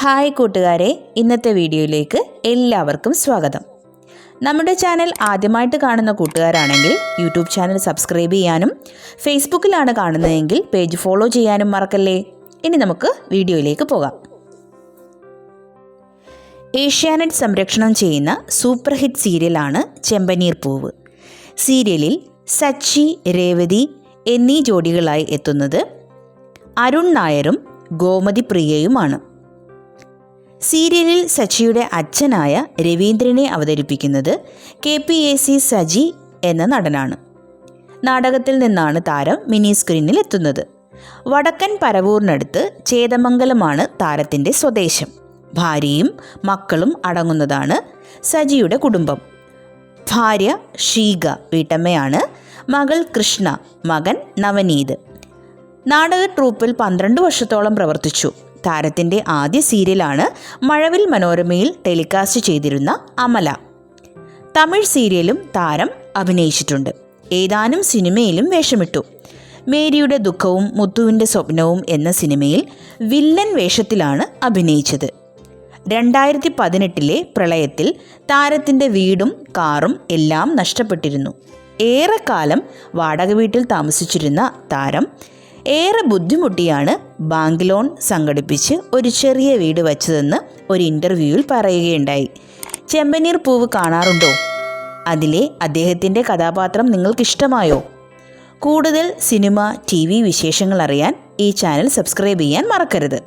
Hi കൂട്ടുകാരെ ഇന്നത്തെ വീഡിയോയിലേക്ക് എല്ലാവർക്കും സ്വാഗതം. നമ്മുടെ ചാനൽ ആദ്യമായിട്ട് കാണുന്ന കൂട്ടുകാരാണെങ്കിൽ യൂട്യൂബ് ചാനൽ സബ്സ്ക്രൈബ് ചെയ്യാനും ഫേസ്ബുക്കിലാണ് കാണുന്നതെങ്കിൽ പേജ് ഫോളോ ചെയ്യാനും മറക്കല്ലേ? ഇനി നമുക്ക് വീഡിയോയിലേക്ക് പോകാം. ഏഷ്യാനെറ്റ് സംരക്ഷണം ചെയ്യുന്ന സൂപ്പർ ഹിറ്റ് സീരിയലാണ് ചെമ്പനീർ പൂവ്. സീരിയലിൽ സച്ചി രേവതി എന്നീ ജോഡികളായി എത്തുന്നത് അരുൺ നായരും ഗോമതി പ്രിയയുമാണ് സീരിയലിൽ സച്ചിയുടെ അച്ഛനായ രവീന്ദ്രനെ അവതരിപ്പിക്കുന്നത് K P A C Saji എന്ന നടനാണ്. നാടകത്തിൽ നിന്നാണ് താരം മിനി സ്ക്രീനിൽ എത്തുന്നത്. വടക്കൻ പരവൂറിനടുത്ത് ചേതമംഗലമാണ് താരത്തിന്റെ സ്വദേശം. ഭാര്യയും മക്കളും അടങ്ങുന്നതാണ് സജിയുടെ കുടുംബം. ഭാര്യ ഷീഗ വീട്ടമ്മയാണ് മകൾ കൃഷ്ണ മകൻ നവനീത്. നാടക ട്രൂപ്പിൽ പന്ത്രണ്ട് വർഷത്തോളം പ്രവർത്തിച്ചു. താരത്തിന്റെ ആദ്യ സീരിയലാണ് മഴവിൽ മനോരമയിൽ ടെലികാസ്റ്റ് ചെയ്തിരുന്ന അമല. തമിഴ് സീരിയലും താരം അഭിനയിച്ചിട്ടുണ്ട്. ഏതാനും സിനിമയിലും വേഷമിട്ടു. മേരിയുടെ ദുഃഖവും മുത്തുവിന്റെ സ്വപ്നവും എന്ന സിനിമയിൽ വില്ലൻ വേഷത്തിലാണ് അഭിനയിച്ചത്. രണ്ടായിരത്തി പതിനെട്ടിലെ പ്രളയത്തിൽ താരത്തിന്റെ വീടും കാറും എല്ലാം നഷ്ടപ്പെട്ടിരുന്നു. ഏറെക്കാലം വാടക വീട്ടിൽ താമസിച്ചിരുന്ന താരം ഏറെ ബുദ്ധിമുട്ടിയാണ് ബാങ്ക് ലോൺ സംഘടിപ്പിച്ച് ഒരു ചെറിയ വീട് വച്ചതെന്ന് ഒരു ഇന്റർവ്യൂവിൽ പറയുകയുണ്ടായി. ചെമ്പനീർ പൂവ് കാണാറുണ്ടോ? അതിലെ അദ്ദേഹത്തിന്റെ കഥാപാത്രം നിങ്ങൾക്കിഷ്ടമായോ? കൂടുതൽ സിനിമ ടി വി വിശേഷങ്ങൾ അറിയാൻ ഈ ചാനൽ സബ്സ്ക്രൈബ് ചെയ്യാൻ മറക്കരുത്.